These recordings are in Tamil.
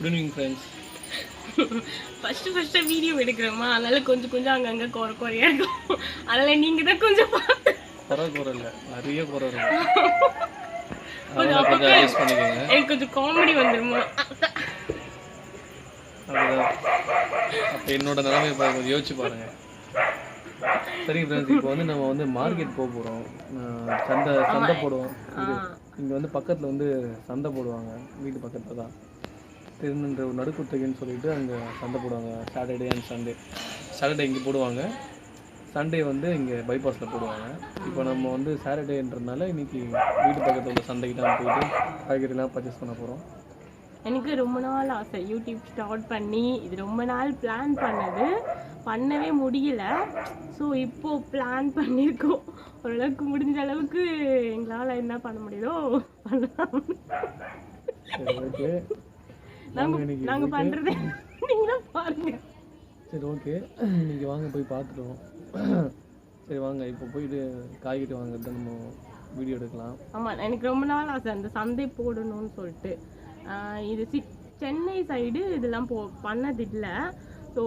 Good evening friends first first video எடுக்கிறோமா? அதனால கொஞ்சம் கொஞ்சம் அங்கங்கே குறை குறையா இருக்கும். அதனால நீங்கள் தான் கொஞ்சம் குறை குறை இல்லை. நிறைய குறை இருக்கும். எனக்கு கொஞ்சம் காமெடி வந்துருமா? அப்போ என்னோட நிலைமையை கொஞ்சம் யோசிச்சு பாருங்க. சரி ஃப்ரெண்ட்ஸ் இப்போ வந்து நம்ம வந்து மார்க்கெட் போக போகிறோம் சந்தை சந்தை போடுவோம். இங்கே வந்து பக்கத்தில் வந்து சந்தை போடுவாங்க. வீட்டு பக்கத்தில் தான். திருநன்ற நடுக்குத்தகைன்னு சொல்லிட்டு அங்கே சந்தை போடுவாங்க. சாட்டர்டே அண்ட் சண்டே சாட்டர்டே இங்கே போடுவாங்க. சண்டே வந்து இங்கே பைபாஸில் போடுவாங்க. இப்போ நம்ம வந்து சாட்டர்டேன்றதுனால இன்னைக்கு வீட்டு பக்கத்தில் உள்ள சந்தைக்கு தான் போயிட்டு காய்கறிலாம் பர்ச்சேஸ் பண்ண போகிறோம் எனக்கு ரொம்ப நாள் ஆசை. யூடியூப் ஸ்டார்ட் பண்ணி இது ரொம்ப நாள் பிளான் பண்ணது. பண்ணவே முடியல. ஸோ இப்போ பிளான் பண்ணியிருக்கோம் ஓரளவுக்கு முடிஞ்ச அளவுக்கு எங்களால் என்ன பண்ண முடியுதோ பண்ணலாம். இன்னைக்கு நாங்கள் பண்ணுறது நீங்களும் பாருங்க. சரி ஓகே நீங்கள் வாங்க போய் பார்த்துருவோம் சரி வாங்க. இப்போ போயிட்டு காய்கறி வாங்குறது நம்ம வீடியோ எடுக்கலாம். ஆமாம் எனக்கு ரொம்ப நாள் ஆசை. அந்த சந்தை போடணும்னு சொல்லிட்டு. இது சி சென்னை சைடு இதெல்லாம் போ பண்ணதில்லை ஸோ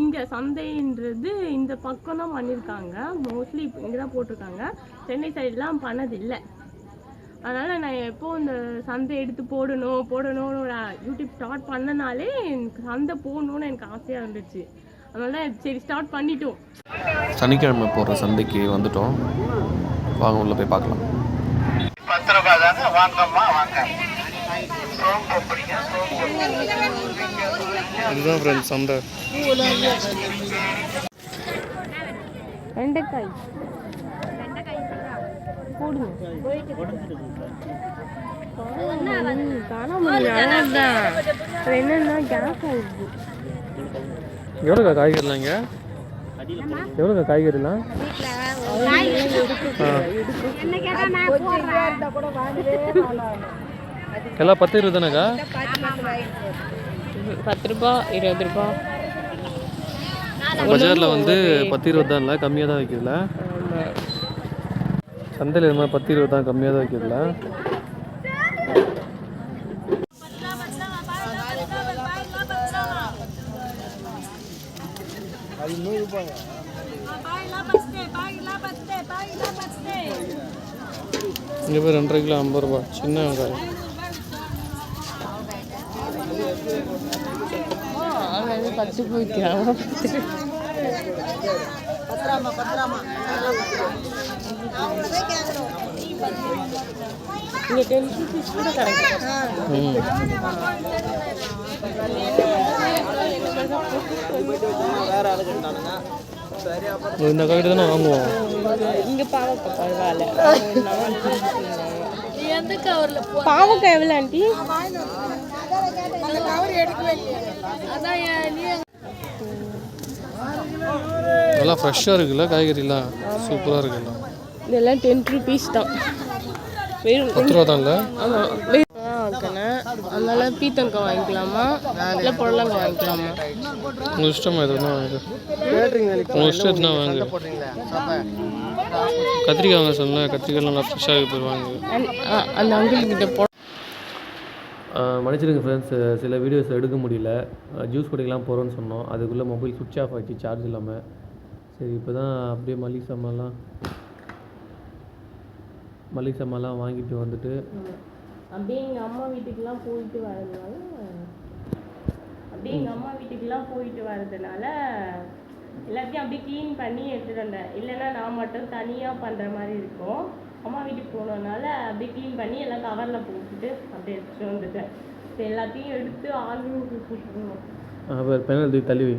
இங்கே சந்தைன்றது இந்த பக்கம் தான் பண்ணியிருக்காங்க மோஸ்ட்லி இங்கே தான் போட்டிருக்காங்க. சென்னை சைடுலாம் பண்ணதில்லை அதனால் நான் எப்போ இந்த சந்தை எடுத்து போடணும் போடணும்னு ஒரு யூடியூப் ஸ்டார்ட் பண்ணனாலே எனக்கு சந்தை போடணும்னு எனக்கு ஆசையாக இருந்துச்சு. அதனால சரி ஸ்டார்ட் பண்ணிட்டோம். சனிக்கிழமை போகிற சந்தைக்கு வந்துட்டோம். வாங்க உள்ள போய் பார்க்கலாம். பத்து ரூபாய் தாங்க வாங்கம்மா வாங்க. சோம்பு பிடிங்க சோம்பு. இதுதான் ஃப்ரெண்ட்ஸ் சந்தை. வெண்டைக்காய். போடுங்க காணாமல் நல்லதுதான் அப்புறம் என்னன்னா கேஸ் ஆகுது எவ்வளோக்கா காய்கறிலாம் இங்கே? எவ்வளோக்கா காய்கறிலாம்? எல்லாம் பத்து இருபது தானேக்கா? பத்து ரூபா இருபது ரூபா. பஜாரில் வந்து பத்து இருபது தான் இல்லை கம்மியாக தான் வைக்கிறதுல சந்தையில் இது மாதிரி பத்து இருபது தான் கம்மியாக தான் வைக்கிறதுல. இங்கே போய் ரெண்டரை கிலோ ஐம்பது ரூபா சின்ன வெங்காயம். பத்து. போய்க்கிறாங்க இங்கே டென் ருபீஸ் கூட கிடைக்கும். ம் இந்த காய்கறி தானே வாங்குவோம். இங்கே பாவக்காய் பரவாயில்ல. பாவக்காய் எவ்வளோ ஆண்டி? நல்லா ஃப்ரெஷ்ஷாக இருக்குல்ல காய்கறிலாம்? சூப்பராக இருக்குல்ல. இதெல்லாம் டென் ருபீஸ் தான். வெறும் பத்து ரூபா தான் இல்லை ஆமாம் வாங்கினேன் அதனால பீத்தங்காய் வாங்கிக்கலாமா? இல்லை புடலங்காய் வாங்கிக்கலாமா? உங்கள் இஷ்டமா எது வேணா வாங்க உங்கள் இஷ்டம் எதுனா வாங்க. கத்திரிக்காய் வாங்க சொன்னேன் கத்திரிக்காய் நல்லா ஃப்ரெஷ்ஷாக போய் வாங்க அந்த அங்கிள் கிட்ட மன்னிச்சிடுங்க ஃப்ரெண்ட்ஸ் சில வீடியோஸ் எடுக்க முடியல. ஜூஸ் குடிக்கலாம் போகிறோன்னு சொன்னோம். அதுக்குள்ளே மொபைல் சுவிட்ச் ஆஃப் ஆகிடுச்சு சார்ஜ் இல்லாமல் சரி இப்போ தான் அப்படியே மளிகை சாமான்லாம் மளிகை சாமான்லாம் வாங்கிட்டு வந்துட்டு அப்படியே எங்கள் அம்மா வீட்டுக்கெலாம் போயிட்டு வரதுனால அப்படியே எங்கள் அம்மா வீட்டுக்கெலாம் போயிட்டு வரதுனால எல்லாத்தையும் அப்படியே க்ளீன் பண்ணி எடுத்துகிட்டு வந்தேன். இல்லைன்னா நான் மட்டும் தனியாக பண்ணுற மாதிரி இருக்கும். அம்மா வீட்டுக்கு போனதுனால அப்படியே க்ளீன் பண்ணி எல்லாம் கவரில் போட்டுட்டு அப்படியே எடுத்துகிட்டு வந்துட்டேன். இப்போ எல்லாத்தையும் எடுத்து கொடுத்துருணும் அப்புறம் பெனல் தூக்கி தள்ளி வை.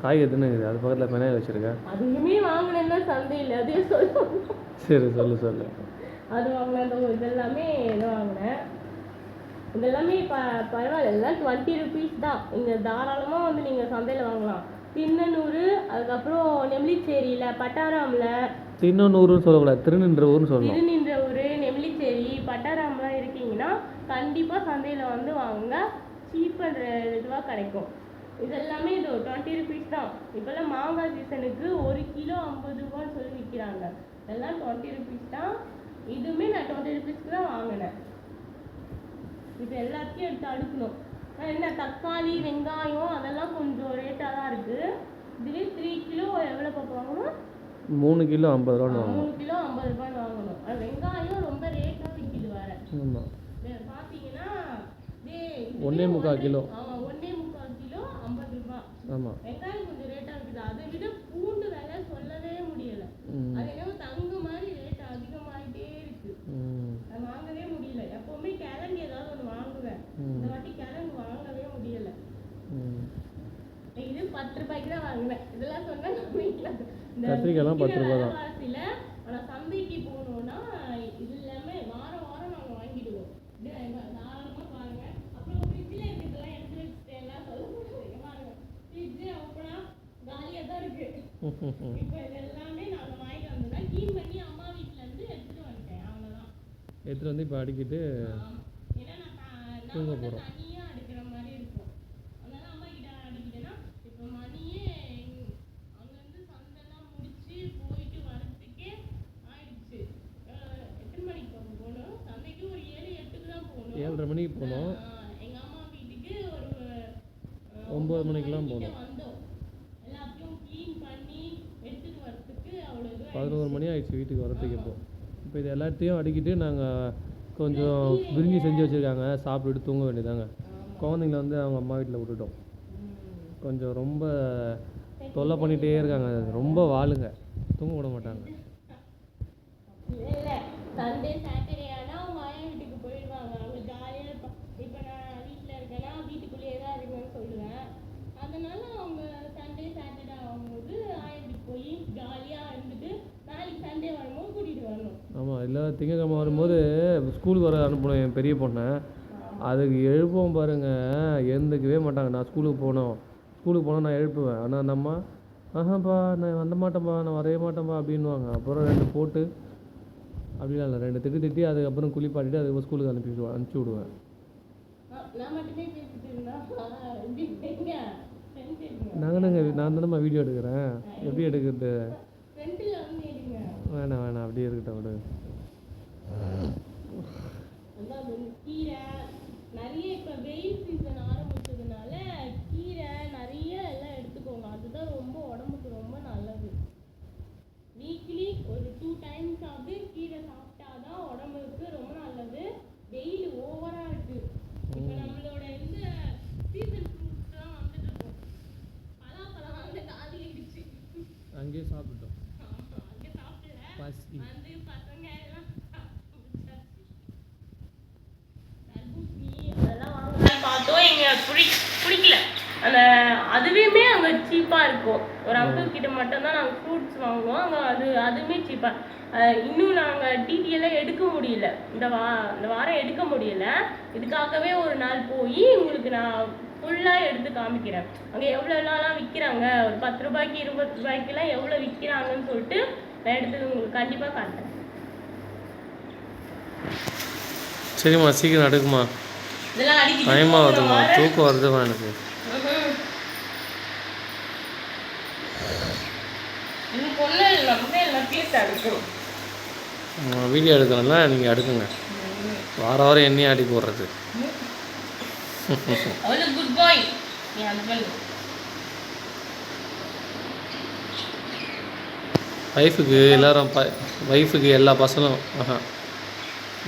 காய் எதுன்னு இருக்குது? அது பக்கத்தில் பெனல் வச்சுருக்கேன் அதுவுமே வாங்கினேன்னா சந்தையில் அதே சொல்லுவோம் சரி சொல்லு சொல்லு. அது வாங்கினேன் இதெல்லாமே இது வாங்கினேன். இதெல்லாமே ப பரவாயில்ல. எல்லாம் டுவெண்ட்டி ருபீஸ் தான். இங்கே தாராளமாக வந்து நீங்கள் சந்தையில் வாங்கலாம். தின்னனூர் அதுக்கப்புறம் நெம்லிச்சேரியில் பட்டாராமில் திருநூறுன்னு சொல்லக்கூடாது. திருநின்ற ஊர்னு சொல்லணும். திருநின்ற ஊர் நெமிலிச்சேரி பட்டாராம்லாம் இருக்கீங்கன்னா கண்டிப்பாக சந்தையில் வந்து வாங்குங்க. சீப் அண்ட் இதுவாக கிடைக்கும். இதெல்லாமே இது டுவெண்ட்டி ருபீஸ் தான். இப்போல்லாம் மாங்காய் சீசனுக்கு ஒரு கிலோ ஐம்பது ரூபான்னு சொல்லி விற்கிறாங்க இதெல்லாம் டுவெண்ட்டி ருபீஸ் தான். இதுவுமே நான் டுவெண்ட்டி ருபீஸ்க்கு தான் வாங்கினேன். இப்போ எல்லாத்தையும் எடுத்து அடுக்கணும். என்ன தக்காளி வெங்காயம் அதெல்லாம் கொஞ்சம் ரேட்டாக தான் இருக்கு. இதுவே த்ரீ கிலோ எவ்வளோ பார்ப்பாங்கன்னா மூணு கிலோ ஐம்பது ரூபான்னு வாங்கணும். மூணு கிலோ ஐம்பது ரூபாய் வாங்கணும். அது வெங்காயம் ரொம்ப ரேட்டாக விற்கிது வேற. ஆமாம் ஒண்ணே இதுவே முக்கால் கிலோ. ஆமா ஒண்ணே முக்கால் கிலோ ஐம்பது ஆமாம் வெங்காயம் கொஞ்சம் ரேட்டா இருக்குது அதை விட பூண்டு விலை சொல்லவே முடியல. அது என்னமோ தங்க மாதிரி ரேட் அதிகமாயிட்டே இருக்கு. அது வாங்கவே முடியல. எப்பவுமே கிழங்கு ஏதாவது ஒன்று வாங்குவேன். இந்த வாட்டி கிழங்கு வாங்கவே முடியல. இது பத்து ரூபாய்க்கு தான் வாங்குவேன் இதெல்லாம் சொன்னா நம்ம வீட்டுல இந்த கத்திரிக்காய்லாம் பத்து ரூபாய் தான். சந்தைக்கு போனோம்னா இது எல்லாமே வாரம் வாரம் நாங்க வாங்கிடுவோம். இது எங்க தாராளமா பாருங்க. அப்புறம் ஃப்ரிட்ஜ்ல இருக்கிறதெல்லாம் எடுத்து வச்சுட்டேன் எல்லாம் சொல்ல முடியாது பாருங்க. ஃப்ரிட்ஜ் அப்பனா காலியா தான் இருக்கு. இப்போ இது எல்லாமே நாங்க வாங்கிட்டு வந்ததா க்ளீன் பண்ணி அம்மா வீட்ல இருந்து எடுத்துட்டு வந்துட்டேன். அவ்வளவுதான். எடுத்துகிட்டு வந்து இப்போ அடிக்கிட்டு ஆமா. ஏன்னா நான் தா- நான் மட்டும் தனியா அடுக்கிற மாதிரி இருக்கும் அதனால அம்மா கிட்ட அடிக்கிட்டேன்னா இப்போ மணியே எங்க- அங்கிருந்து சந்தைலாம் முடிச்சு போயிட்டு வரதுக்கே ஆயிடுச்சு அஹ் எத்தனை மணிக்கு போக போகணும் சந்தைக்கு ஒரு ஏழு எட்டுக்கு தான் போகணும் ஏழரை மணிக்கு போனோம் ஆஹ் எங்க அம்மா வீட்டுக்கு ஒரு அஹ், ஒம்பது மணிக்கெல்லாம் மணிக்கிட்ட போனோம் வந்தோம் எல்லாத்தையும் க்ளீன் பண்ணி எடுத்துட்டு வரதுக்கு அவ்வளோ இது பதினோரு மணி ஆயிடுச்சு வீட்டுக்கு வரதுக்கு இப்போ. இப்போ இது எல்லாத்தையும் அடிக்கிட்டு நாங்கள் கொஞ்சம் விரும்பி செஞ்சு வச்சுருக்காங்க. சாப்பிட்டுட்டு தூங்க வேண்டியதாங்க குழந்தைங்கள வந்து அவங்க அம்மா வீட்டில் விட்டுட்டோம். கொஞ்சம் ரொம்ப தொல்லை பண்ணிகிட்டே இருக்காங்க. ரொம்ப வாளுங்க. தூங்க விட மாட்டாங்க இல்ல இல்ல சண்டே சாட்டர்டே ஆனா அவங்க ஆயா வீட்டுக்கு போயிடுவாங்க அவங்க ஜாலியா இருப்பாங்க இப்ப நான் வீட்ல இருக்கேன்னா வீட்டுக்குள்ளேயே தான் இருக்கேன்னு சொல்லுவேன் அதனால அவங்க சண்டே சாட்டர்டே ஆகும்போது ஆயா வீட்டுக்கு போய் ஜாலியா இருந்துட்டு நாளைக்கு சண்டே வரும்போது கூட்டிட்டு வரணும் ஆமாம் இல்லை திங்கக்கிழமை வரும்போது ஸ்கூலுக்கு வர அனுப்பணும் என் பெரிய பொண்ணை. அதுக்கு எழுப்பவும் பாருங்க. எழுந்துக்கவே மாட்டாங்க. நான் ஸ்கூலுக்கு போகணும். ஸ்கூலுக்கு போனால் நான் எழுப்புவேன். ஆனால் அந்த அம்மா ஆஹாப்பா நான் வந்த மாட்டேன்ப்பா நான் வரவே மாட்டேன்ப்பா அப்படின்வாங்க அப்புறம் ரெண்டு போட்டு அப்படிலாம் இல்லை. ரெண்டு திட்டு திட்டி அதுக்கப்புறம் குளிப்பாட்டிட்டு அதுக்கப்புறம் ஸ்கூலுக்கு அனுப்பி அனுப்பிச்சி விடுவேன். நாங்கள் நாங்கள் நான் தானேம்மா வீடியோ எடுக்கிறேன். எப்படி எடுக்கிறது? வேணாம் வேணாம். அப்படியே இருக்கட்டும் விடு. கீரை நிறைய இப்போ வெயில் சீசன் ஆரம்பிச்சதுனால கீரை நிறைய எல்லாம் எடுத்துக்கோங்க. அதுதான் ரொம்ப உடம்புக்கு ரொம்ப நல்லது. வீக்லி ஒரு டூ டைம்ஸ் ஆகுது கீரை சாப்பிட்டாதான் உடம்புக்கு ரொம்ப நல்லது. வெயில் ஓவரா இருக்கு. இப்போ நம்மளோட இந்த சீசன் ஃப்ரூட்ஸ்லாம் வந்துட்டு இருக்கும் பலாப்பழம் வந்து காலி ஆயிடுச்சு. அங்கேயே சாப்பிட்டோம் அங்கே சாப்பிடல. வந்து பசங்க எல்லாம் பிடி பிடிக்கல அந்த அதுவுமே அங்கே சீப்பாக இருக்கும் ஒரு அங்கிள் கிட்ட மட்டும்தான் நாங்கள் ஃப்ரூட்ஸ் வாங்குவோம். அங்கே அது அதுவுமே சீப்பாக இன்னும் நாங்கள் டிடிஎல்லாம் எடுக்க முடியல. இந்த வா இந்த வாரம் எடுக்க முடியல. இதுக்காகவே ஒரு நாள் போய் உங்களுக்கு நான் ஃபுல்லாக எடுத்து காமிக்கிறேன். அங்கே எவ்வளோலாம் விற்கிறாங்க ஒரு பத்து ரூபாய்க்கு இருபது ரூபாய்க்குலாம் எவ்வளோ விற்கிறாங்கன்னு சொல்லிட்டு நான் எடுத்து உங்களுக்கு கண்டிப்பாக காட்டுறேன். சரிம்மா சீக்கிரம் அடிக்கடி டைம் ஆகுதுமா தூக்கம் வருதுமா எனக்கு. வீடியோ எடுக்கணும்ல நீங்கள் எடுக்குங்க. வார வாரம் எண்ணெய் அடி போடுறது. குட் பாய் ஒய்ஃபுக்கு எல்லாரும் ப ஒய்ஃபுக்கு எல்லா பசங்களும் ஆஹா.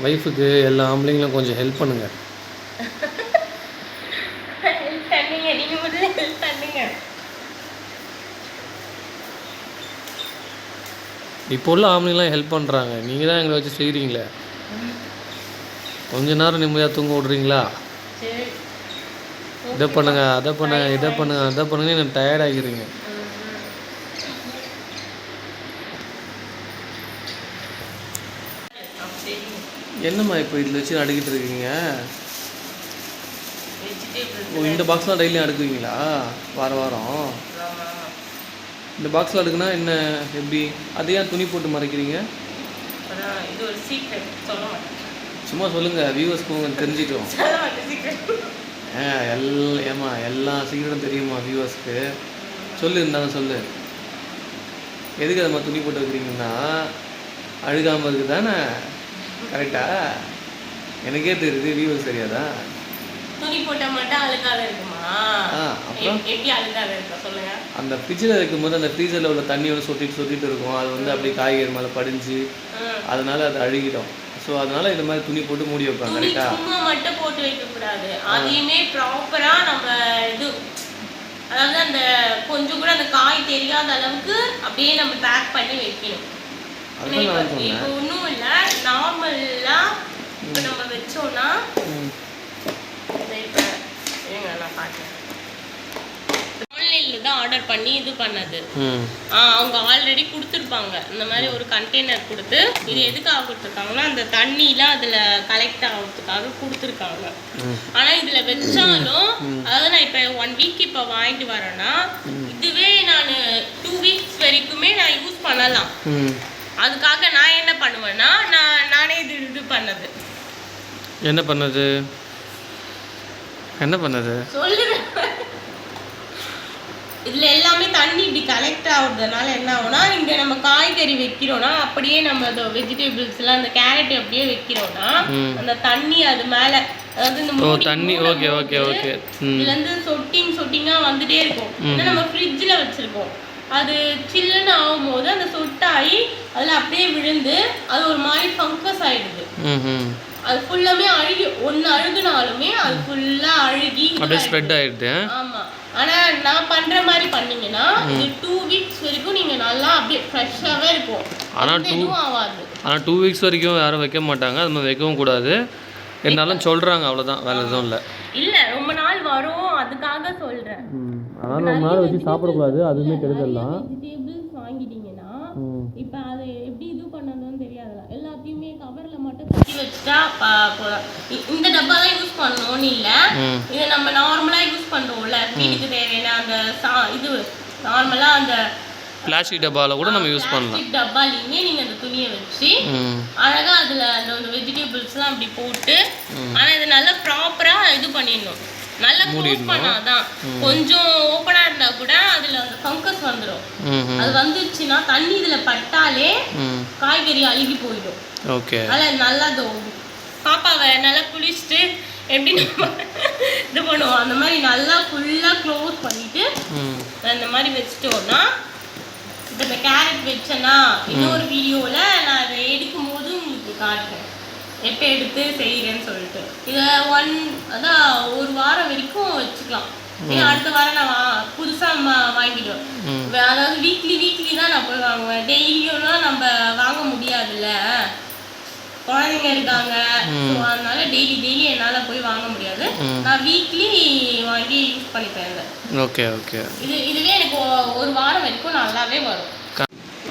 ஒய்ஃபுக்கு எல்லா ஆம்பளைங்களும் கொஞ்சம் ஹெல்ப் பண்ணுங்கள் ஹெல்ப் பண்ணுங்க நீங்க முதல்ல ஹெல்ப் பண்ணுங்க. இப்போ உள்ள ஆம்பளைங்களாம் ஹெல்ப் பண்ணுறாங்க நீங்கள் தான் எங்களை வச்சு செய்கிறீங்களே கொஞ்ச நேரம் நிம்மதியாக தூங்க விட்றீங்களா? இதை பண்ணுங்க அதை பண்ணுங்க இதை பண்ணுங்க அதை பண்ணுங்க. எனக்கு டயர்ட் ஆகிக்கிறீங்க என்னம்மா இப்போ இதில் வச்சு அடுக்கிட்டு இருக்கீங்க? ஓ இந்த பாக்ஸ்லாம் டெய்லியும் அடுக்குவீங்களா வார வாரம் இந்த பாக்ஸில் அடுக்குனா என்ன எப்படி? அதை ஏன் துணி போட்டு மறைக்கிறீங்க? அதான் இது ஒரு சீக்ரெட் சொல்ல மாட்டேன். சும்மா சொல்லுங்கள் வியூவர்ஸ்க்கு தெரிஞ்சிட்டோம் சொல்ல மாட்டேன் சீக்ரெட் ஏ எல் ஏம்மா எல்லா சீக்கிரம் தெரியுமா வியூவர்ஸ்க்கு சொல்லு இருந்தாலும் சொல்லு. எதுக்கு அதை துணி போட்டு வைக்கிறீங்கன்னா? அழுகாமல் இருக்குது தானே கரெக்டா எனக்கே தெரியுது வியூவர்ஸ் தெரியாதா? துணி போட்டால் மட்டும் அழுக்காத இருக்குமா? எப்படி அழுக்காத இருக்கா? சொல்லுங்க. அந்த ஃப்ரிட்ஜில் வைக்கும்போது அந்த ஃப்ரீசரில் உள்ள தண்ணி வந்து சொட்டிட்டு சொட்டிட்டு இருக்கும். அது வந்து அப்படியே காய்கறி மேலே படிஞ்சு. அதனால அது அழுகிடும். ஸோ அதனால இந்த மாதிரி துணி போட்டு மூடி வைப்பாங்க கரெக்டா சும்மா மட்டும் போட்டு வைக்க கூடாது அதையுமே ப்ராப்பரா நம்ம இது அதாவது அந்த கொஞ்சம் கூட அந்த காய் தெரியாத அளவுக்கு அப்படியே நம்ம பேக் பண்ணி வைக்கணும். இப்போ ஒன்றும் இல்லை நார்மலா இப்போ நம்ம வச்சோம்னா ம். இந்த இப்போ இருங்க நான் காட்டுறேன் ஆன்லைனில் தான் ஆர்டர் பண்ணி இது பண்ணது. அவங்க ஆல்ரெடி கொடுத்துருப்பாங்க. இந்த மாதிரி ஒரு கண்டெய்னர் கொடுத்து இது எதுக்காக கொடுத்துருக்காங்கன்னா அந்த தண்ணிலாம் அதில் கலெக்ட் ஆகிறதுக்காக கொடுத்துருக்காங்க. ஆனால் இதில் வச்சாலும் அதாவது நான் இப்போ ஒன் வீக் இப்போ வாங்கிட்டு வரேன்னா இதுவே நான் டூ வீக்ஸ் வரைக்குமே நான் யூஸ் பண்ணலாம். அதுக்காக நான் என்ன பண்ணுவேன்னா நான் நானே இது இது பண்ணது. என்ன பண்ணது? என்ன பண்ணது? இதுல எல்லாமே தண்ணி இப்படி கலெக்ட் ஆகுறதுனால என்ன ஆகும்னா இங்க நம்ம காய்கறி வைக்கிறோம்னா அப்படியே நம்ம அந்த வெஜிடபிள்ஸ் எல்லாம் அந்த கேரட் அப்படியே வைக்கிறோம்னா. அந்த தண்ணி அது மேல அதாவது இந்த தண்ணி ஓகே ஓகே ஓகே. இதுல இருந்து சொட்டிங் சொட்டிங்கா வந்துட்டே இருக்கும். ஏன்னா நம்ம ஃப்ரிட்ஜ்ல வச்சிருக்கோம். அது சில்லுன்னு ஆகும்போது அந்த சொட்டாகி அதுல அப்படியே விழுந்து அது ஒரு மாதிரி ஃபங்கஸ் ஆயிடுது. அது ஃபுல்லாமே அழுகி ஒன்னு அழுகுனாலுமே அது ஃபுல்லா அழுகி அப்படியே ஸ்ப்ரெட் ஆகிடுது ஆமா. ஆனா நான் பண்ற மாதிரி பண்ணீங்கன்னா இது டூ வீக்ஸ் வரைக்கும் நீங்க நல்லா அப்படியே ஃப்ரெஷ்ஷாவே இருக்கும் ஆனா எந்த இதுவும் ஆகாது. ஆனால் டூ வீக்ஸ் வரைக்கும் யாரும் வைக்க மாட்டாங்க. அது மாதிரி வைக்கவும் கூடாது. இருந்தாலும் சொல்கிறாங்க அவ்வளோதான் வேறு எதுவும் இல்லை. இல்ல ரொம்ப நாள் வரும். அதுக்காக சொல்றேன். ம். அதனால் ரொம்ப நாள் வச்சு சாப்பிடக்கூடாது. அதுவுமே கெடுதல் தான். வெஜிடபிள்ஸ் வாங்கிட்டீங்கன்னா இப்ப அதை எப்படி இது பண்ணணும்னு தெரியாதுல எல்லாத்தையுமே கவர்ல கட்டி வச்சுட்டா போதும். இந்த டப்பா தான் யூஸ் பண்ணணும்னு இல்ல. இதை நம்ம நார்மலா யூஸ் பண்றோம்ல வீட்டுக்கு தேவையான அந்த சா இது நார்மலா அந்த பிளாஸ்டிக் டப்பாவில் கூட நம்ம யூஸ் பண்ணலாம். பிளாஸ்டிக் டப்பாலையுமே நீங்க அந்த துணியை வச்சு அழகா அதுல அந்த வெஜிடபிள்ஸ்லாம் அப்படி போட்டு ஆனா இது நல்லா ப்ராப்பரா இது பண்ணிடணும். நல்லா க்ளோஸ் பண்ணாதான் கொஞ்சம் ஓப்பனா இருந்தா கூட அதுல அந்த ஃபங்கஸ் வந்துடும் அது வந்துருச்சுன்னா தண்ணி இதுல பட்டாலே காய்கறி அழுகி போயிடும். ஓகே. அதனால நல்லா அது பாப்பாவை நல்லா குளிச்சுட்டு எப்படி நம்ம இது பண்ணுவோம்? அந்த மாதிரி நல்லா ஃபுல்லா க்ளோஸ் பண்ணிட்டு அந்த மாதிரி வச்சுட்டோம்னா இப்போ இந்த கேரட் வச்சேன்னா இன்னொரு வீடியோவில் நான் அதை எடுக்கும் போது உங்களுக்கு காட்டுறேன். எப்போ எடுத்து செய்கிறேன்னு சொல்லிட்டு. இதை ஒன் அதான் ஒரு வாரம் வரைக்கும் வச்சுக்கலாம். அடுத்த வாரம் நான் புதுசாக வாங்கிடுவேன் ம். வே- அதாவது வீக்லி வீக்லி தான் நான் போய் வாங்குவேன். டெய்லியும்லாம் நம்ம வாங்க முடியாதுல்ல. குழந்தைங்க இருக்காங்க. அதனால டெய்லி டெய்லி என்னால் போய் வாங்க முடியாது. நான் வீக்லி வாங்கி யூஸ் பண்ணிப்பேன் ஓகே ஓகே. இது இதுவே எனக்கு ஒரு வாரம் வரைக்கும் நல்லாவே வரும்.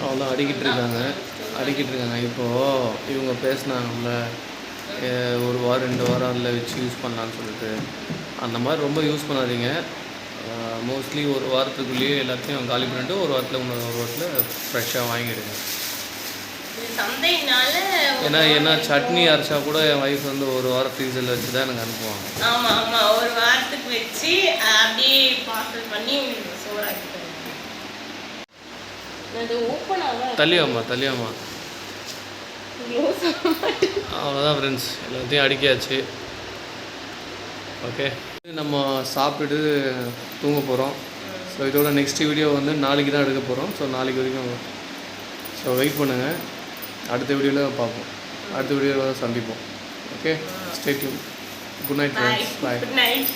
அவ்வளோ அடிக்கிட்டு இருக்காங்க. அடிக்கிட்டு இருக்காங்க இப்போது இவங்க பேசுனாங்கல்ல ஒரு வாரம் ரெண்டு வாரம் அதில் வச்சு யூஸ் பண்ணலான்னு சொல்லிட்டு. அந்த மாதிரி ரொம்ப யூஸ் பண்ணாதீங்க. மோஸ்ட்லி ஒரு வாரத்துக்குள்ளேயே எல்லாத்தையும் காலி பண்ணிட்டு ஒரு வாரத்தில் இன்னொரு ஒரு வாரத்தில் ஃப்ரெஷ்ஷாக வாங்கிடுங்க. ஏன்னா ஏன்னா சட்னி அரைச்சா கூட என் ஒய்ஃப் வந்து ஒரு வாரம் ஃப்ரீசரில் வச்சு தான் எனக்கு அனுப்புவாங்க. ஆமா ஆமா. ஒரு வாரத்துக்கு வச்சு அப்படியே பார்சல் பண்ணி சோறாக்கி தருவாங்க. அது அவ்வளோதான் ஃப்ரெண்ட்ஸ் எல்லாத்தையும் அடிக்காச்சு ஓகே நம்ம சாப்பிட்டுட்டு தூங்க போகிறோம் ஸோ இதோட நெக்ஸ்ட் வீடியோ வந்து நாளைக்கு தான் எடுக்க போகிறோம் ஸோ நாளைக்கு வரைக்கும் ஸோ வெயிட் பண்ணுங்கள் அடுத்த வீடியோவில் பார்ப்போம். அடுத்த வீடியோவில் சந்திப்போம். Okay stay tune good night friends bye good night